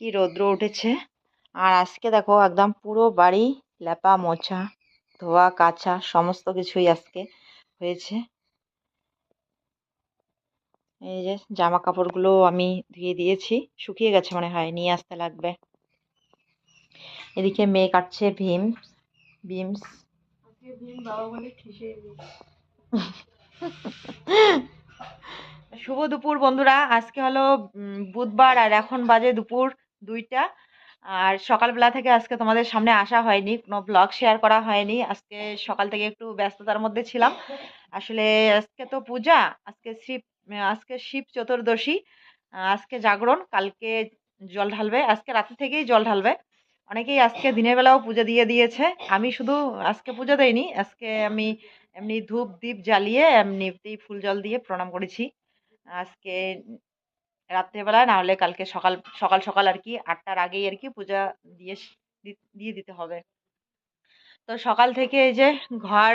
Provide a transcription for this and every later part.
কি রৌদ্র উঠেছে? আর আজকে দেখো একদম পুরো বাড়ি লেপা মোছা ধোয়া কাচা সমস্ত কিছুই আজকে হয়েছে। এই যে জামা কাপড়গুলো আমি ধুয়ে দিয়েছি শুকিয়ে গেছে মনে হয় নিয়ে আসতে লাগবে। এদিকে মেয়ে কাটছে ভীম বিমস শুভ দুপুর বন্ধুরা আজকে হলো বুধবার আর এখন বাজে দুপুর দুইটা। আর সকালবেলা থেকে আজকে তোমাদের সামনে আসা হয়নি, কোনো ব্লগ শেয়ার করা হয়নি। আজকে সকাল থেকে একটু ব্যস্ততার মধ্যে ছিলাম। আসলে আজকে তো পূজা, আজকে শিব আজকে শিব চতুর্দশী, আজকে জাগরণ, কালকে জল ঢালবে, আজকে রাতে থেকেই জল ঢালবে। অনেকেই আজকে দিনের বেলাও পুজো দিয়ে দিয়েছে। আমি শুধু আজকে পুজো দেয়নি আজকে আমি এমনি ধূপ, দীপ জ্বালিয়ে এমনিতেই ফুল জল দিয়ে প্রণাম করেছি। আজকে রাত্রেবেলা না হলে কালকে সকাল সকাল সকাল আর কি আটটার আগেই আর কি পূজা দিয়ে দিয়ে দিতে হবে। তো সকাল থেকে এই যে ঘর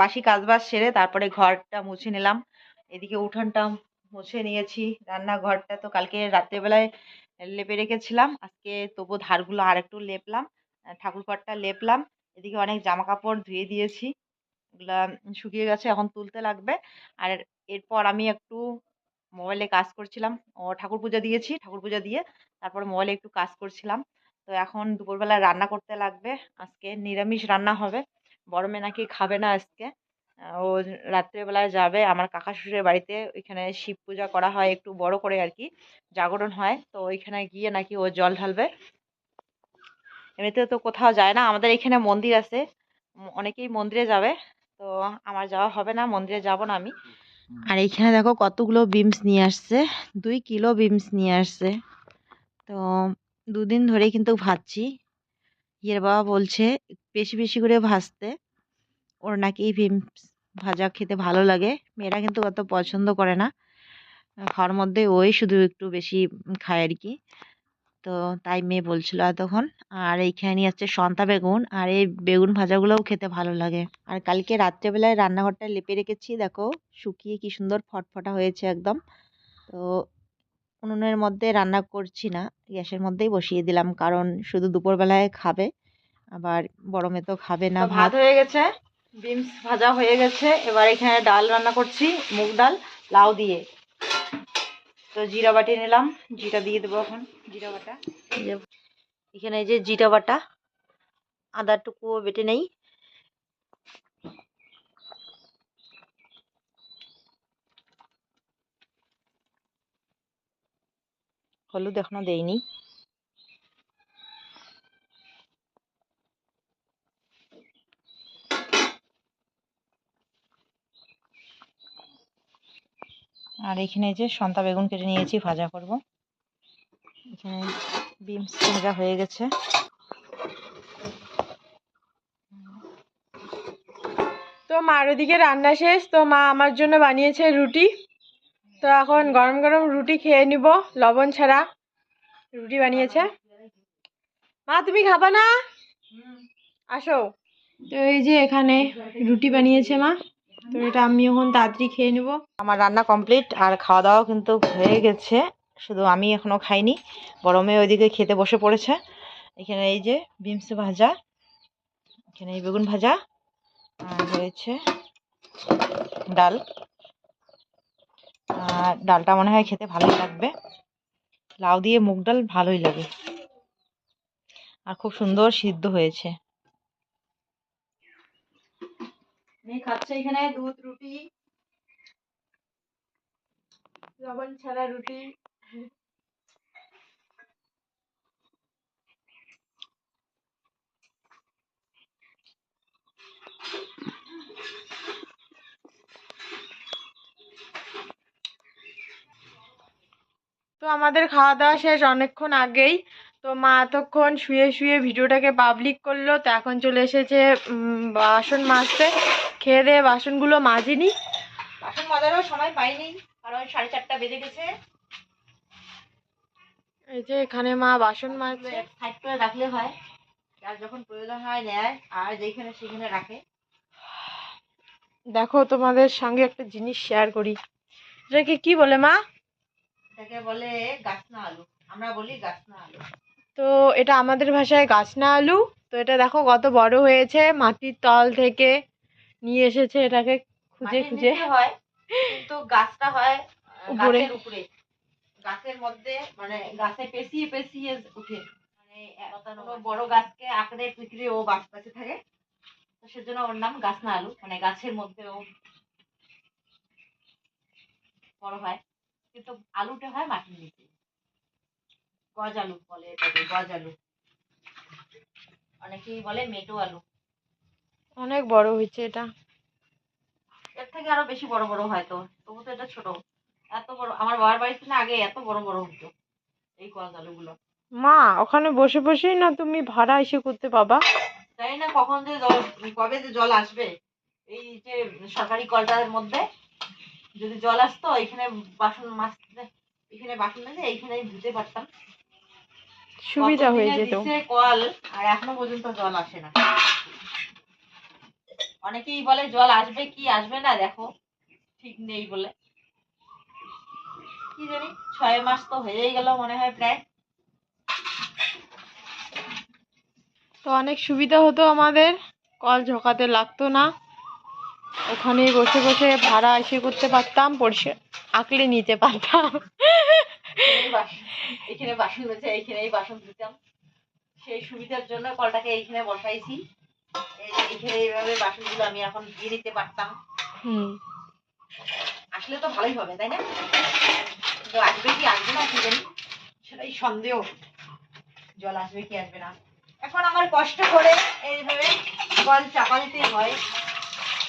বাসি কাজবাজ সেরে তারপরে ঘরটা মুছে নিলাম। এদিকে উঠোনটা মুছে নিয়েছি রান্নাঘরটা তো কালকে রাত্রেবেলায় লেপে রেখেছিলাম। আজকে তবু ধারগুলো আর একটু লেপলাম আহ, ঠাকুর ঘরটা লেপলাম। এদিকে অনেক জামা কাপড় ধুয়ে দিয়েছি। এগুলা শুকিয়ে গেছে এখন তুলতে লাগবে। আর এরপর আমি একটু মোবাইলে কাজ করছিলাম। ও ঠাকুর পূজা দিয়েছি, ঠাকুর পূজা দিয়ে তারপর মোবাইলে একটু কাজ করছিলাম। তো এখন দুপুরবেলা রান্না করতে লাগবে। আজকে নিরামিষ রান্না হবে। বড় মেয়ে নাকি খাবে না আজকে। ও রাত্রেবেলায় যাবে। আমার কাকা শ্বশুরের বাড়িতে ওইখানে শিব পূজা করা হয়, একটু বড় করে আর কি, জাগরণ হয়। তো ওইখানে গিয়ে নাকি ও জল ঢালবে। এমনিতে তো কোথাও যায় না। আমাদের এখানে মন্দির আছে। অনেকেই মন্দিরে যাবে। তো আমার যাওয়া হবে না। মন্দিরে যাব না আমি। আর এইখানে দেখো কতগুলো বিমস নিয়ে আসছে, দুই কিলো বিমস নিয়ে আসছে। তো দুদিন ধরে কিন্তু ভাজছি। ইয়ের বাবা বলছে বেশি বেশি করে ভাজতে, ওর নাকি বিমস ভাজা খেতে ভালো লাগে। মেয়েরা কিন্তু অত পছন্দ করে না। খাওয়ার মধ্যে ওই শুধু একটু বেশি খায় আর কি। তো তাই মেয়ে বলছিল তখন আর এইখানে নিয়ে আসছে সন্তা বেগুন। আর এই বেগুন ভাজাগুলোও খেতে ভালো লাগে। আর কালকে রাত্রেবেলায় রান্নাঘরটা লেপে রেখেছি দেখো। শুকিয়ে কি সুন্দর ফটফটা হয়েছে একদম। তো উনুনের মধ্যে রান্না করছি না গ্যাসের মধ্যেই বসিয়ে দিলাম। কারণ শুধু দুপুরবেলায় খাবে আবার বড় মেয়ে তো খাবে না ভাত হয়ে গেছে বিনস ভাজা হয়ে গেছে। এবার এখানে ডাল রান্না করছি মুগ ডাল লাউ দিয়ে। তো জিরা বাটি নিলাম। জিরা দিয়ে দেবো এখন। জিরা বাটা। এখানে যে জিরা বাটা আদাটুকুও বেটে নেই। হলুদ এখনও দেইনি। আর এখানে যে সন্তা বেগুন কেটে নিয়েছি ভাজা করব। এখানে বিমস ভাজা হয়ে গেছে। তো মার ওদিকে রান্না শেষ তো মা আমার জন্য বানিয়েছে রুটি। তো এখন গরম গরম রুটি খেয়ে নিব লবণ ছাড়া রুটি বানিয়েছে। মা তুমি খাবা না? আসো। তো এই যে এখানে রুটি বানিয়েছে মা। তো এটা আমি এখন তাড়াতাড়ি খেয়ে নেব। আমার রান্না কমপ্লিট আর খাওয়া দাওয়াও কিন্তু হয়ে গেছে। শুধু আমি এখনও খাইনি মেয়ে ওইদিকে খেতে বসে পড়েছে। এখানে এই যে বিমস ভাজা, এখানে এই বেগুন ভাজা, আর হয়েছে ডাল। আর ডালটা মনে হয় খেতে ভালোই লাগবে। লাউ দিয়ে মুগ ডাল ভালোই লাগে। আর খুব সুন্দর সিদ্ধ হয়েছে। তো আমাদের খাওয়া দাওয়া শেষ অনেকক্ষণ আগেই। তো মা এতক্ষণ শুয়ে শুয়ে ভিডিওটাকে পাবলিক করল, তো এখন চলে এসেছে বাসন মাজতে। খেয়ে দিয়ে বাসনগুলো মাজিনি। বাসন মাজারও সময় পাইনি কারণ সাড়ে চারটা বেজে গেছে। এই যে এখানে মা বাসন মাজছে সাইড করে রাখলে হয় আর যখন প্রয়োজন হয় নেয় আর যেখানে সেখানে রাখে। দেখো তোমাদের সঙ্গে একটা জিনিস শেয়ার করি। এটাকে কি বলে মা? এটাকে বলে গাছনা আলু। আমরা বলি গাছনা আলু। তো এটা আমাদের ভাষায় গাছনা আলু। তো এটা দেখো কত বড় হয়েছে মাটির তল থেকে। নিয়ে এসেছে এটাকে খুঁজে খুঁজে। হয় কিন্তু গাছটা হয় উপরে। গাছের উপরে। গাছের মধ্যে মানে গাছে পেঁচিয়ে পেঁচিয়ে উঠে। মানে বড় গাছকে আঁকড়ে পিকড়ে ও থাকে। তো সেজন্য ওর নাম গাছনা আলু। মানে গাছের মধ্যে ও বড় হয়। কিন্তু আলুটা হয় মাটির নিচে। গজ আলু বলে এটাকে গজ আলু অনেকেই বলে মেটো আলু। অনেক বড় হয়েছে এটা। এর থেকে আরও বেশি বড় বড় হয়তো তবু তো এটা ছোট। এত বড় আমার বাবার বাড়িতে না আগে এত বড় বড় হতো এই গজ আলুগুলো মা ওখানে বসে বসেই না তুমি ভাড়া এসে করতে পাবা? জানি না কখন যে জল কবে যে জল আসবে। এই যে সরকারি কলটার মধ্যে যদি জল আসতো এখানে বাসন মাজতে এখানে বাসন মেজে এইখানে ধুতে পারতাম। সুবিধা হয়ে যেত। কল আর এখনও পর্যন্ত জল আসে না। অনেকেই বলে জল আসবে কি আসবে না দেখো। ঠিক নেই বলে। কি জানি ছয় মাস তো হয়েই গেল মনে হয় প্রায়। তো অনেক সুবিধা হতো আমাদের। কল ঝোঁকাতে লাগতো না। ওখানে বসে বসে ভাড়া এসে করতে পারতাম পরিষে আঁকলে নিতে পারতাম। এখানে বাসন মেজে এইখানেই বাসন ধুতাম। সেই সুবিধার জন্য কলটাকে এইখানে বসাইছি। এইভাবে বাসনগুলো আমি এখন নিতে পারতাম। হুম। আসলে তো ভালোই হবে তাই না? কিন্তু আসবে কি আসবে না কি জানি? সেটাই সন্দেহ। জল আসবে কি আসবে না। এখন আমার কষ্ট করে এইভাবে চাপা দিতে হয়।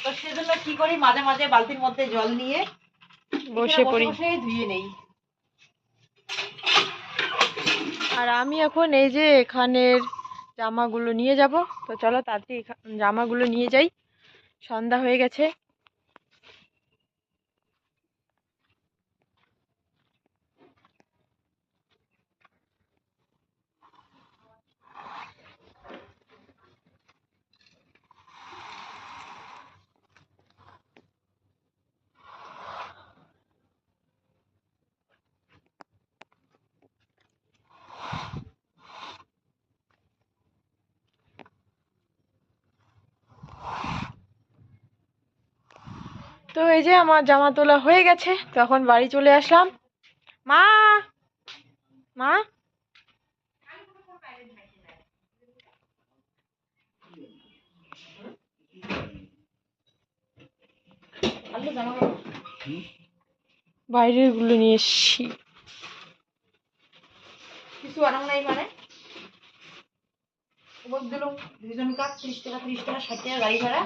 তো সেজন্য কি করি মাঝে মাঝে বালতির মধ্যে জল নিয়ে বসে পড়ি। ধুয়ে নেই। আর আমি এখন এই যে এখানের জামাগুলো নিয়ে যাব। তো চলো তাড়াতাড়ি জামাগুলো নিয়ে যাই। সন্ধ্যা হয়ে গেছে। তো এই যে আমার জামা তোলা হয়ে গেছে তখন বাড়ি চলে আসলাম। মা! মা! বাইরেরগুলো নিয়ে এসছি। কিছু আরাম নাই মানে? ষাট টাকা গাড়ি ভাড়া।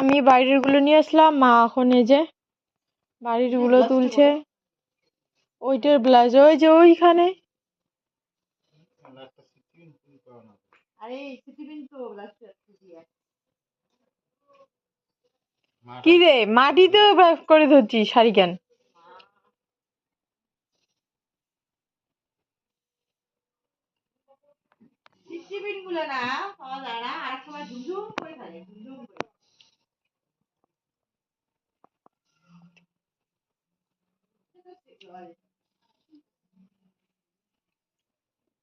আমি বাইরেরগুলো নিয়ে আসলাম মা এখন এই যে বাড়িরগুলো তুলছে। ওইটার ব্লাউজ ওই যে ওইখানে। কি রে মাটিতে করে ধরছি শাড়ি কেন? সিটিবিনগুলো না পাওয়া যায় না আর সময় ঝুমঝুম করে থাকে ঝুমঝুম করে।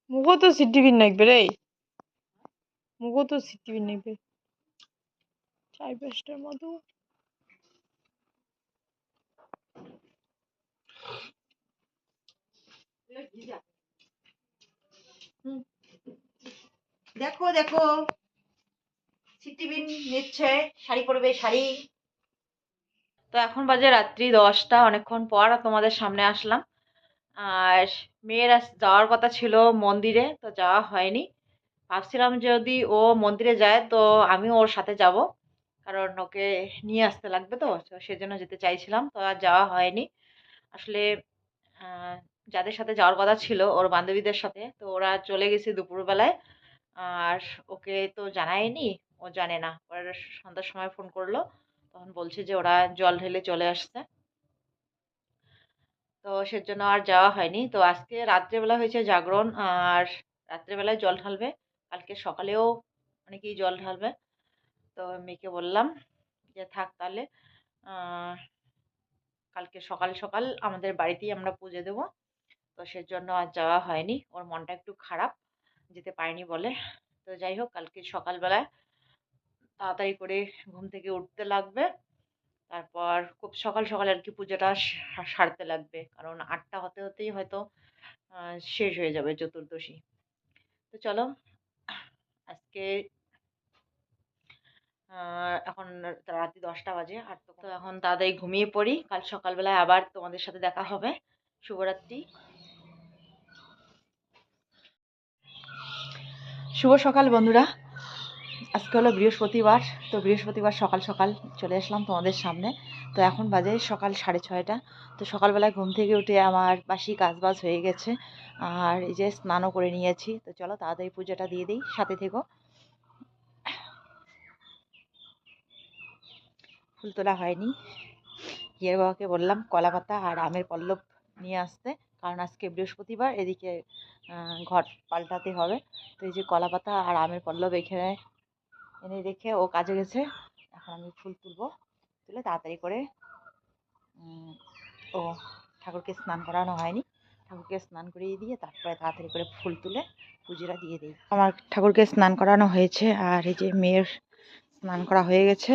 মুখও তো সিটিবিন নাকবে রে। মুখও তো সিটিবিন নাকবে। চার পাঁচটার মতো। এগুলো ভিজা। হুম। দেখো দেখো। সিটিবিন নিচ্ছে, শাড়ি পরবে, শাড়ি। তো এখন বাজে রাত্রি দশটা অনেকক্ষণ পর তোমাদের সামনে আসলাম। আর মেয়ের যাওয়ার কথা ছিল মন্দিরে, তো যাওয়া হয়নি। ভাবছিলাম যদি ও মন্দিরে যায়, তো আমিও ওর সাথে যাব। কারণ ওকে নিয়ে আসতে লাগবে তো তো সেজন্য যেতে চাইছিলাম, তো আর যাওয়া হয়নি। আসলে যাদের সাথে যাওয়ার কথা ছিল, ওর বান্ধবীদের সাথে, তো ওরা চলে গেছে দুপুরবেলায়। আর ওকে তো জানায়নি, ও জানে না। পরে সন্ধ্যার সময় ফোন করল, তখন বলছে যে ওরা জল ঢেলে চলে আসছে। তো সেজন্য আর যাওয়া হয়নি। তো আজকে রাত্রেবেলা হয়েছে জাগরণ, আর রাত্রেবেলায় জল ঢালবে। কালকে সকালেও অনেকেই জল ঢালবে। তো মেয়েকে বললাম যে থাক তাহলে কালকে সকাল সকাল আমাদের বাড়িতেই আমরা পুজো দেবো। তো সেজন্য আর যাওয়া হয়নি। ওর মনটা একটু খারাপ। যেতে পারিনি বলে। তো যাই হোক, কালকে সকালবেলায় তাড়াতাড়ি করে ঘুম থেকে উঠতে লাগবে। তারপর খুব সকাল সকাল আর কি পুজোটা সারতে লাগবে। কারণ আটটা হতে হতেই হয়তো শেষ হয়ে যাবে চতুর্দশী। তো চলো, আজকে এখন রাত্রি দশটা বাজে। আর তো এখন তাড়াতাড়ি ঘুমিয়ে পড়ি। কাল সকালবেলায় আবার তোমাদের সাথে দেখা হবে। শুভরাত্রি। শুভ সকাল, বন্ধুরা। আজকে হলো বৃহস্পতিবার, তো বৃহস্পতিবার সকাল সকাল চলে আসলাম তোমাদের সামনে। তো এখন বাজে সকাল সাড়ে ছয়টা। তো সকালবেলায় ঘুম থেকে উঠে আমার বাসি কাজবাজ হয়ে গেছে, আর এই যে স্নানও করে নিয়েছি। তো চলো তাড়াতাড়ি পুজোটা দিয়ে দিই, সাথে থেকো। ফুল তোলা হয়নি। হিয়ার বাবাকে বললাম কলা পাতা আর আমের পল্লব নিয়ে আসতে, কারণ আজকে বৃহস্পতিবার, এদিকে ঘর পাল্টাতে হবে। তো এই যে কলা পাতা আর আমের পল্লব এখানে এনে রেখে ও কাজে গেছে। এখন আমি ফুল তুলবো। তুলে তাড়াতাড়ি করে ও ঠাকুরকে স্নান করানো হয়নি। ঠাকুরকে স্নান করিয়ে দিয়ে তারপরে তাড়াতাড়ি করে ফুল তুলে পুজোটা দিয়ে দিই। আমার ঠাকুরকে স্নান করানো হয়েছে আর এই যে মেয়ের স্নান করা হয়ে গেছে।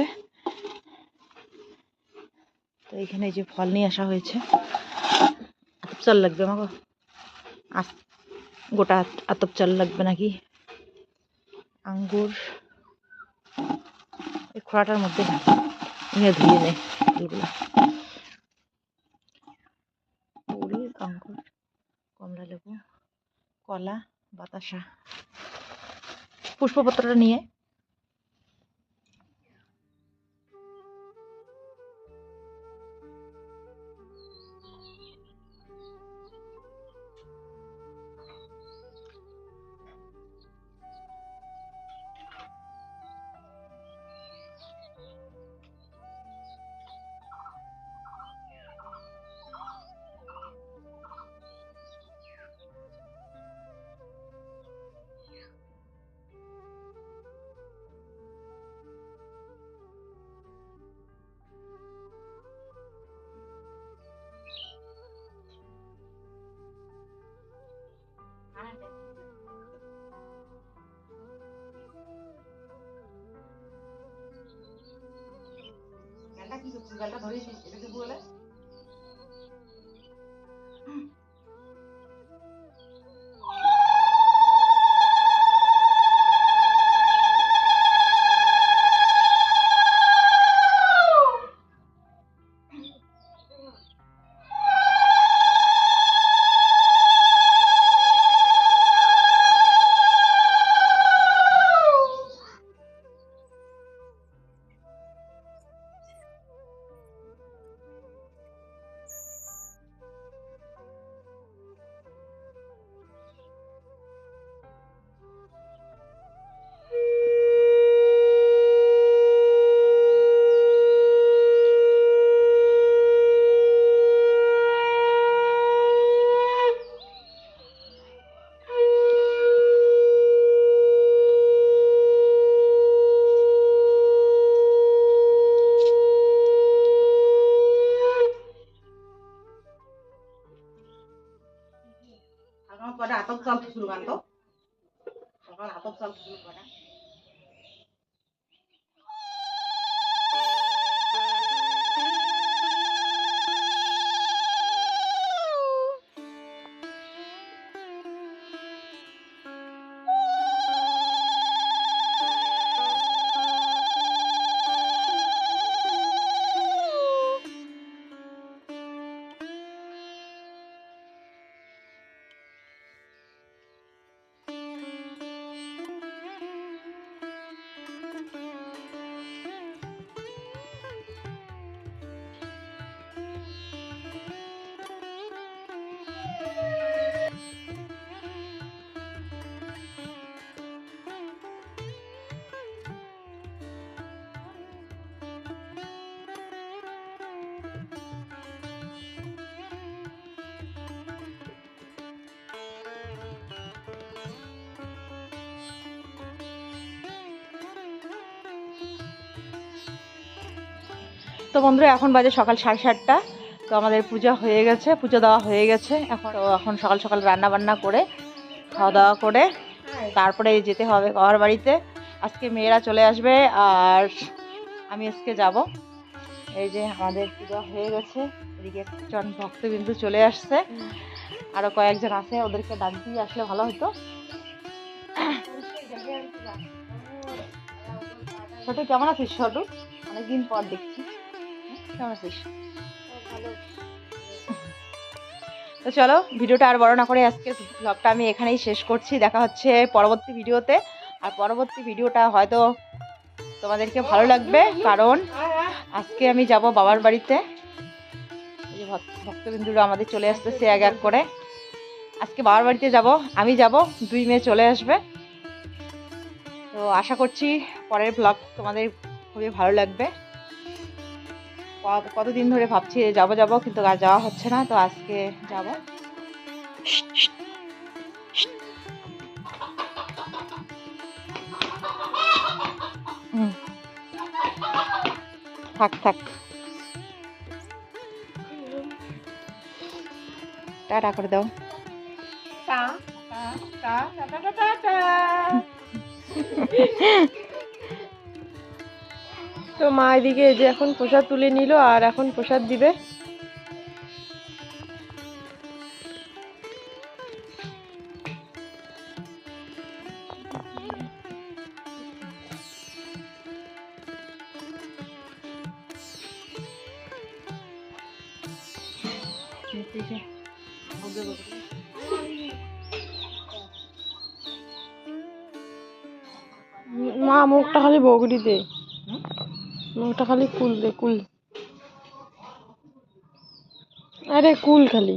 তো এখানে এই যে ফল নিয়ে আসা হয়েছে। চাল লাগবে আমাকে। আস গোটা আত- আতপ চাল লাগবে নাকি? আঙ্গুর, এই খোড়াটার মধ্যে না নিয়ে ধুয়ে নেয় এগুলো আঙ্গুর, কমলা লেবু, কলা, বাতাসা। পুষ্পপত্রটা নিয়ে সকাল তো বন্ধুরা, এখন বাজে সকাল সাড়ে সাতটা। তো আমাদের পূজা হয়ে গেছে, পুজো দেওয়া হয়ে গেছে। এখন এখন সকাল সকাল রান্না বান্না করে, খাওয়া দাওয়া করে, তারপরে যেতে হবে বাবার বাড়িতে। আজকে মেয়েরা চলে আসবে আর আমি আজকে যাব। এই যে আমাদের পূজা হয়ে গেছে, এদিকে একজন ভক্তবিন্দু চলে আসছে। আরও কয়েকজন আছে, ওদেরকে ডাক দিয়ে আসলে ভালো হতো। ছোটু কেমন আছিস ছোটু অনেকদিন পর দেখছি। তো চলো, ভিডিওটা আর বড় না করে আজকে ব্লগটা আমি এখানেই শেষ করছি। দেখা হচ্ছে পরবর্তী ভিডিওতে। আর পরবর্তী ভিডিওটা হয়তো তোমাদেরকে ভালো লাগবে, কারণ আজকে আমি যাব বাবার বাড়িতে। ভক্তবিন্দুরা আমাদের চলে আসতেছে এক এক করে। আজকে বাবার বাড়িতে যাব, আমি যাব, দুই মেয়ে চলে আসবে। তো আশা করছি পরের ব্লগ তোমাদের খুবই ভালো লাগবে। কতদিন ধরে ভাবছি যাব যাব কিন্তু আর যাওয়া হচ্ছে না তো আজকে যাব। থাক থাক। টাটা করে দাও। টা টা টা টা টা টা। তো মা এদিকে এই যে এখন প্রসাদ তুলে নিল আর এখন প্রসাদ দিবে। মা মুখটা খালি বগড়ি দে। মুখটা খালি কুল দে কুল। আরে কুল খালি।